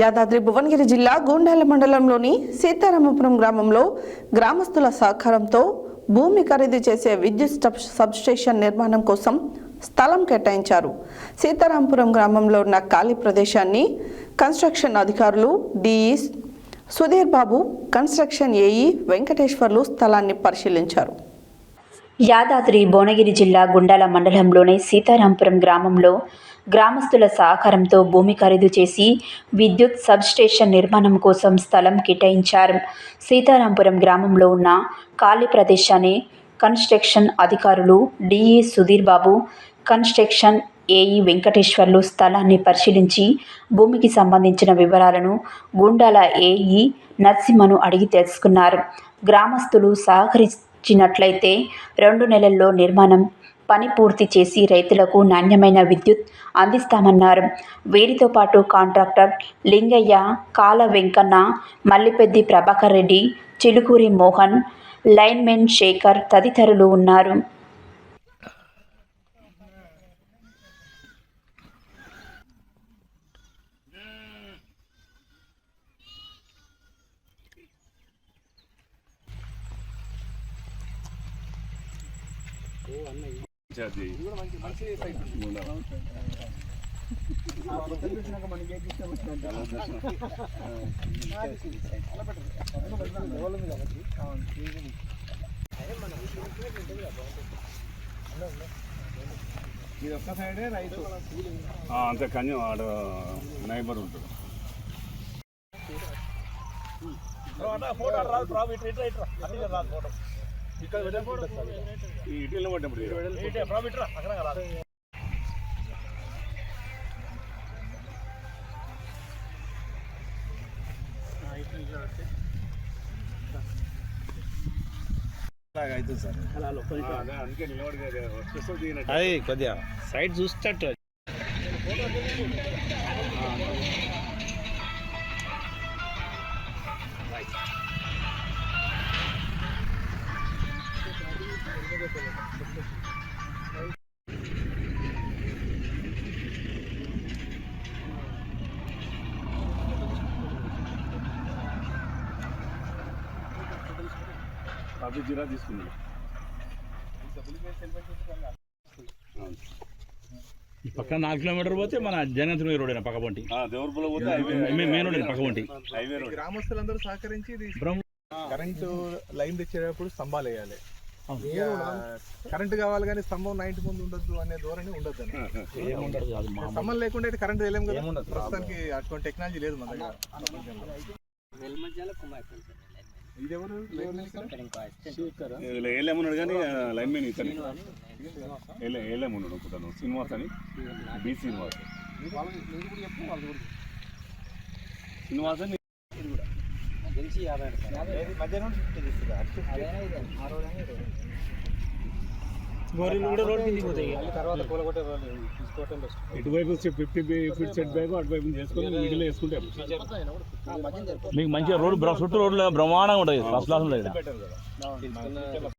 యాదాద్రి భువనగిరి జిల్లా గూండాల మండలంలోని సీతారామపురం గ్రామంలో గ్రామస్తుల సహకారంతో భూమి ఖరీదు చేసే విద్యుత్ సబ్స్టేషన్ నిర్మాణం కోసం స్థలం కేటాయించారు. సీతారామపురం గ్రామంలో ఉన్న ఖాళీ ప్రదేశాన్ని కన్స్ట్రక్షన్ అధికారులు DE Sudhir Babu construction AE Venkateswarlu స్థలాన్ని పరిశీలించారు. యాదాద్రి భువనగిరి జిల్లా గుండాల మండలంలోని సీతారాంపురం గ్రామంలో గ్రామస్తుల సహకారంతో భూమి ఖరీదు చేసి విద్యుత్ సబ్స్టేషన్ నిర్మాణం కోసం స్థలం కేటాయించారు. సీతారాంపురం గ్రామంలో ఉన్న ఖాళీ ప్రదేశాన్ని కన్స్ట్రక్షన్ అధికారులు DE Sudheer Babu construction AE Venkateswarlu స్థలాన్ని పరిశీలించి భూమికి సంబంధించిన వివరాలను గుండాల ఏఈ నర్సింహను అడిగి తెలుసుకున్నారు. గ్రామస్తులు సహకరి ఇచ్చినట్లయితే రెండు నెలల్లో నిర్మాణం పని పూర్తి చేసి రైతులకు నాణ్యమైన విద్యుత్ అందిస్తామన్నారు. వీరితో పాటు కాంట్రాక్టర్ లింగయ్య కాల వెంకన్న మల్లిపెద్ది ప్రభాకర్ రెడ్డి చిలుకూరి మోహన్ లైన్మెన్ శేఖర్ తదితరులు ఉన్నారు. అంతే కన్యం ఆడ నైబర్ ఉంటాడు. ఇట్లా ఇట్లా పడ్డప్పుడు రాదు ఫోటో. అందుకే నిలబడి స్పెషల్ దిగినట్టు అది కొద్దిగా సైడ్ చూసేటట్టు అవి జీరా తీసుకుంది ఈ పక్కన నాలుగు కిలోమీటర్ పోతే మన జగన్నాథ్ రోడ్ అయినా పక్క పొంటి దేవరపులో పోతే మెయిన్ రోడ్ పక్క రోడ్. గ్రామస్తులందరూ సహకరించి కరెంటు లైన్ తెచ్చేటప్పుడు స్తంభాలు వేయాలి. కరెంట్ కావాలి కానీ స్తంభం నైన్టీ ముందు ఉండొద్దు అనే ధోరణి ఉండొద్దు అని స్తంభం లేకుండా అయితే కరెంట్ వేయలేము కదా. ప్రస్తుతానికి అటువంటి టెక్నాలజీ లేదు మన దగ్గర. ఏలేమన్నాడు కానీ లైన్ మెయిన్ ఇతని. ఏలే ఏలేమన్నాడు అనుకుంటాను. శ్రీనివాస్ అని? బి శ్రీనివాస్. శ్రీనివాస్ అని మధ్య నుండి ఫిఫ్టీ తర్వాత కూలగొట్టే తీసుకోవటం బెస్ట్ ఇటువైపు ఫిఫ్టీ ఫీట్ సెట్ బ్యాగ్ అటువైపు చేసుకొని మిడిల్ వేసుకుంటే మీకు మంచిగా రోడ్ చుట్టూ రోడ్లు బ్రహ్మాండంగా ఉంటుంది ఫస్ట్ క్లాస్ ఉంటుంది